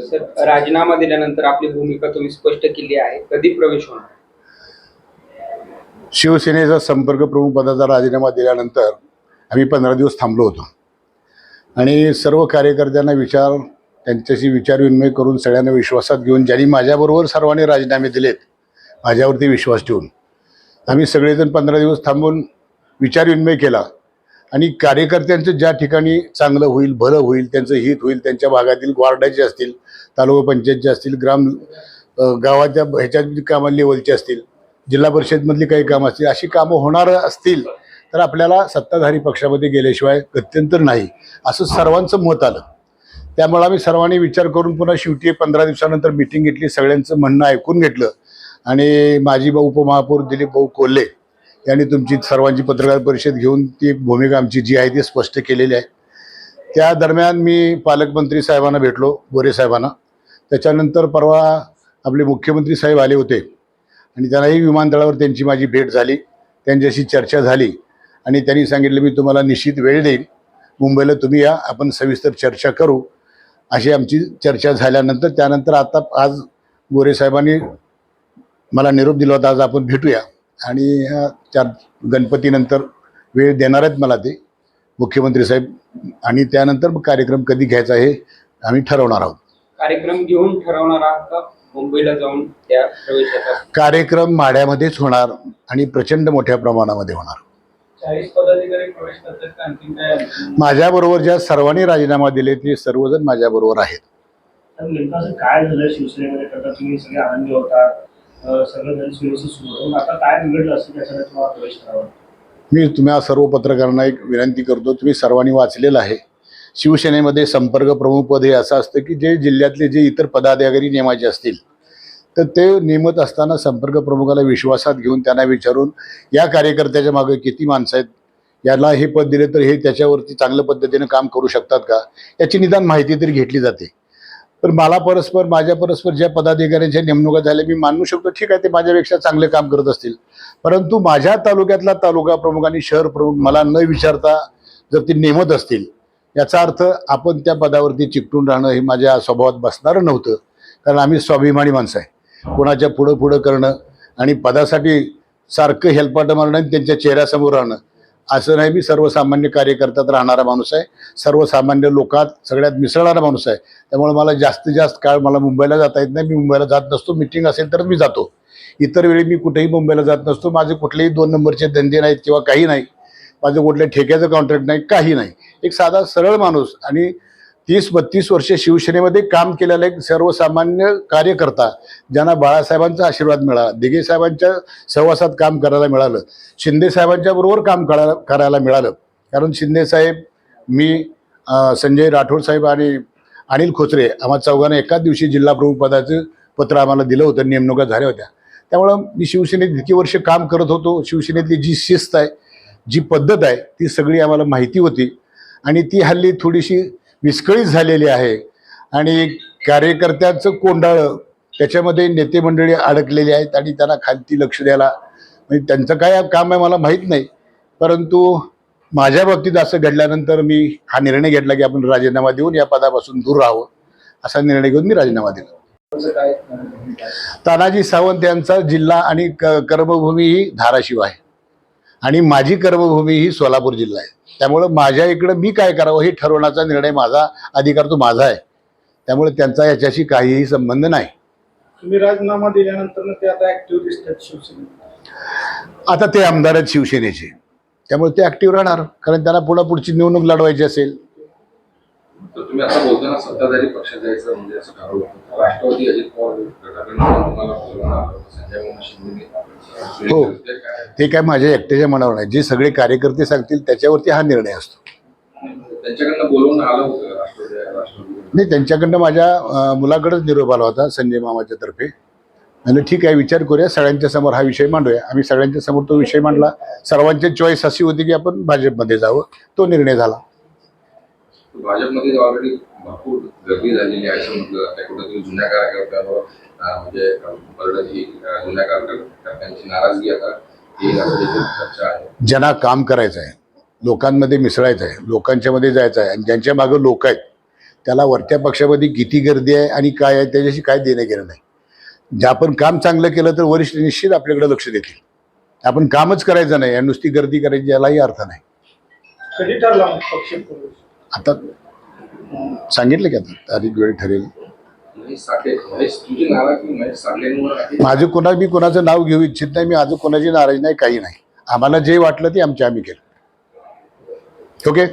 Sir राजीनामा दिल्यानंतर आपली भूमिका तुम्ही स्पष्ट केली आहे. कधी प्रवेश होणार? शिवसेनेचा संपर्क प्रमुख पदाचा राजीनामा दिल्यानंतर आम्ही पंधरा दिवस थांबलो होतो. आणि सर्व कार्यकर्त्यांना विचार त्यांच्याशी विचारविनिमय करून सगळ्यांना विश्वासात घेऊन ज्यांनी माझ्याबरोबर सर्वांनी राजीनामे दिलेत माझ्यावरती विश्वास ठेवून आम्ही सगळेजण पंधरा दिवस थांबून विचारविनिमय केला. आणि कार्यकर्त्यांचं ज्या ठिकाणी चांगलं होईल भलं होईल त्यांचं हित होईल त्यांच्या भागातील वार्डाचे असतील तालुका पंचायतचे असतील ग्राम गावाच्या ह्याच्यात कामा लेवलचे असतील जिल्हा परिषदमधली काही कामं असतील अशी कामं होणार असतील तर आपल्याला सत्ताधारी पक्षामध्ये गेल्याशिवाय गत्यंतर नाही असं सर्वांचं मत आलं. त्यामुळे आम्ही सर्वांनी विचार करून पुन्हा शेवटी पंधरा दिवसानंतर मिटिंग घेतली सगळ्यांचं म्हणणं ऐकून घेतलं. आणि माजी भाऊ उपमहापौर दिलीप भाऊ कोल्हे यांनी तुमची सर्वांची पत्रकार परिषद घेऊन ती भूमिका आमची जी आहे ती स्पष्ट केलेली आहे. त्या दरम्यान मी पालकमंत्री साहेबांना भेटलो गोरे साहेबांना. त्याच्यानंतर परवा आपले मुख्यमंत्री साहेब आले होते आणि त्यांनाही विमानतळावर त्यांची माझी भेट झाली. त्यांच्याशी चर्चा झाली आणि त्यांनी सांगितलं मी तुम्हाला निश्चित वेळ देईन. मुंबईला तुम्ही या आपण सविस्तर चर्चा करू. अशी आमची चर्चा झाल्यानंतर त्यानंतर आता आज गोरे साहेबांनी मला निरोप दिला होता आज आपण भेटूया. आणि चार गणपतीनंतर वेळ देणार आहेत मला ते मुख्यमंत्री साहेब. आणि त्यानंतर मग कार्यक्रम कधी घ्यायचा हे आम्ही ठरवणार आहोत. कार्यक्रम घेऊन ठरवणार आहात का? मुंबईला जाऊन त्या प्रवेशाचा? कार्यक्रम माड्यामध्येच होणार आणि प्रचंड मोठ्या प्रमाणामध्ये होणार. चाळीस पदाधिकारी प्रवेश करतात का? आणखी काय माझ्याबरोबर ज्या सर्वांनी राजीनामा दिले ते सर्वजण माझ्याबरोबर आहेत. तर नेमकं असं काय झालं? शिवसेनेमध्ये करता तुम्ही सगळे आनंदी होता अं, सगळं जण सुव्यवस्थित सुरू होतं. आता काय बिघडलं तुम्हाला प्रवेश करावा? मी तुम्हा सर्व पत्रकारांना एक विनंती करतो तुम्ही सर्वांनी वाचलेलं आहे. शिवसेनेमध्ये संपर्क प्रमुख पद हे असं असतं की जे जिल्ह्यातले जे इतर पदाधिकारी नेमायचे असतील तर ते नेमत असताना संपर्क प्रमुखाला विश्वासात घेऊन त्यांना विचारून या कार्यकर्त्याच्या मागे किती माणसं आहेत? याला हे पद दिले तर हे त्याच्यावरती चांगल्या पद्धतीनं काम करू शकतात का? याची निदान माहिती तरी घेतली जाते. पण मला परस्पर माझ्या परस्पर ज्या पदाधिकाऱ्यांच्या नेमणुका झाल्या मी मानू शकतो ठीक आहे ते माझ्यापेक्षा चांगले काम करत असतील. परंतु माझ्या तालुक्यातला तालुका प्रमुख आणि शहर प्रमुख मला न विचारता जर ते नेमत असतील याचा अर्थ आपण त्या पदावरती चिकटून राहणं हे माझ्या स्वभावात बसणारं नव्हतं. कारण आम्ही स्वाभिमानी माणसं आहे. कोणाच्या पुढं पुढं करणं आणि पदासाठी सारखं हेलपाटं मारणं आणि त्यांच्या चेहऱ्यासमोर राहणं असं नाही मी सर्वसामान्य कार्यकर्त्यात राहणारा माणूस आहे. सर्वसामान्य लोकात सगळ्यात मिसळणारा माणूस आहे. त्यामुळे मला जास्तीत जास्त काळ मला मुंबईला जाता येत नाही. मी मुंबईला जात नसतो. मिटिंग असेल तर मी जातो. इतर वेळी मी कुठेही मुंबईला जात नसतो. माझे कुठलेही दोन नंबरचे धंदे नाहीत किंवा काही नाही. माझं कुठल्या ठेक्याचं कॉन्ट्रॅक्ट नाही काही नाही. एक साधा सरळ माणूस आणि तीस बत्तीस वर्षे शिवसेनेमध्ये काम केलेला एक सर्वसामान्य कार्यकर्ता ज्यांना बाळासाहेबांचा आशीर्वाद मिळाला दिघे साहेबांच्या सहवासात काम करायला मिळालं शिंदे साहेबांच्या बरोबर काम करायला करायला मिळालं. कारण शिंदे साहेब मी संजय राठोड साहेब आणि अनिल खोचरे आम्हा चौघांना एकाच दिवशी जिल्हा प्रमुख पदाचं पत्र आम्हाला दिलं होतं नेमणुका झाल्या होत्या. त्यामुळं मी शिवसेनेत इतकी वर्ष काम करत होतो शिवसेनेतली जी शिस्त आहे जी पद्धत आहे ती सगळी आम्हाला माहिती होती. आणि ती हल्ली थोडीशी विस्कळीत झालेली आहे. आणि कार्यकर्त्यांचं कोंडाळं त्याच्यामध्ये नेते मंडळी अडकलेली आहेत आणि त्यांना खालती लक्ष द्यायला म्हणजे त्यांचं काय काम आहे मला माहीत नाही. परंतु माझ्या बाबतीत असं घडल्यानंतर मी हा निर्णय घेतला की आपण राजीनामा देऊन या पदापासून दूर राहावं. असा निर्णय घेऊन मी राजीनामा दिला. तानाजी सावंत यांचा जिल्हा आणि क कर्मभूमी ही धाराशिव आहे. आणि माझी कर्मभूमी ही सोलापूर जिल्हा आहे. त्यामुळं माझ्या इकडं मी काय करावं हे ठरवण्याचा निर्णय माझा अधिकार तो माझा आहे. त्यामुळे त्यांचा याच्याशी काहीही संबंध नाही. तुम्ही राजीनामा दिल्यानंतर ते आता ऍक्टिव्ह दिसतात शिवसेनेत. आता ते आमदार आहेत शिवसेनेचे. त्यामुळे ते ऍक्टिव्ह राहणार. कारण त्यांना पुढे पुढची निवडणूक लढवायची असेल. तर तुम्ही आता बोलताना सत्ताधारी पक्षात जायचं म्हणजे असं ठरवलं. राष्ट्रवादी अजित पवार गटाकडून तुम्हाला बोलवणं आलं होतं. संजय मामा शिंदे हो. ते काय ते काय माझ्या एकट्याच्या मनावर नाही. जे सगळे कार्यकर्ते सांगतील त्याच्यावरती हा निर्णय असतो. त्यांच्याकडनं बोलवणं आलं होतं राष्ट्रवादी राष्ट्रवादी. नाही त्यांच्याकडनं माझ्या अं, मुलाकडेच निरोप आला होता संजय मामाच्या तर्फे. म्हणजे ठीक आहे विचार करूया. सगळ्यांच्या समोर हा विषय मांडूया. आम्ही सगळ्यांच्या समोर तो विषय मांडला. सर्वांची चॉईस अशी होती की आपण भाजपमध्ये जावं. तो निर्णय झाला. भाजपमध्ये ऑलरेडी भरपूर गर्दी झालेली आहे असं म्हटलं त्या कुठेतरी जुन्या कार्यकर्त्यांवर म्हणजे अं, बरडची अं, जुन्या कार्यकर्त्यांची नाराजगी आता ज्यांना काम करायचं आहे लोकांमध्ये मिसळायचं आहे लोकांच्या मध्ये जायचं आहे आणि ज्यांच्या मागं लोक आहेत त्याला वरच्या पक्षामध्ये किती गर्दी आहे आणि काय आहे त्याच्याशी काय देणं घेणं नाही. जे आपण काम चांगलं केलं तर वरिष्ठ निश्चित आपल्याकडे लक्ष देतील. आपण कामच करायचं नाही आणि नुसती गर्दी करायची यालाही अर्थ नाही. आता सांगितलं की आता तारीख वेळ ठरेल. माझं कोणा मी कोणाचं नाव घेऊ इच्छित नाही मी आज कोणाची नाराज नाही काही नाही. आम्हाला जे वाटलं ते आमच्या आम्ही केलं. ओके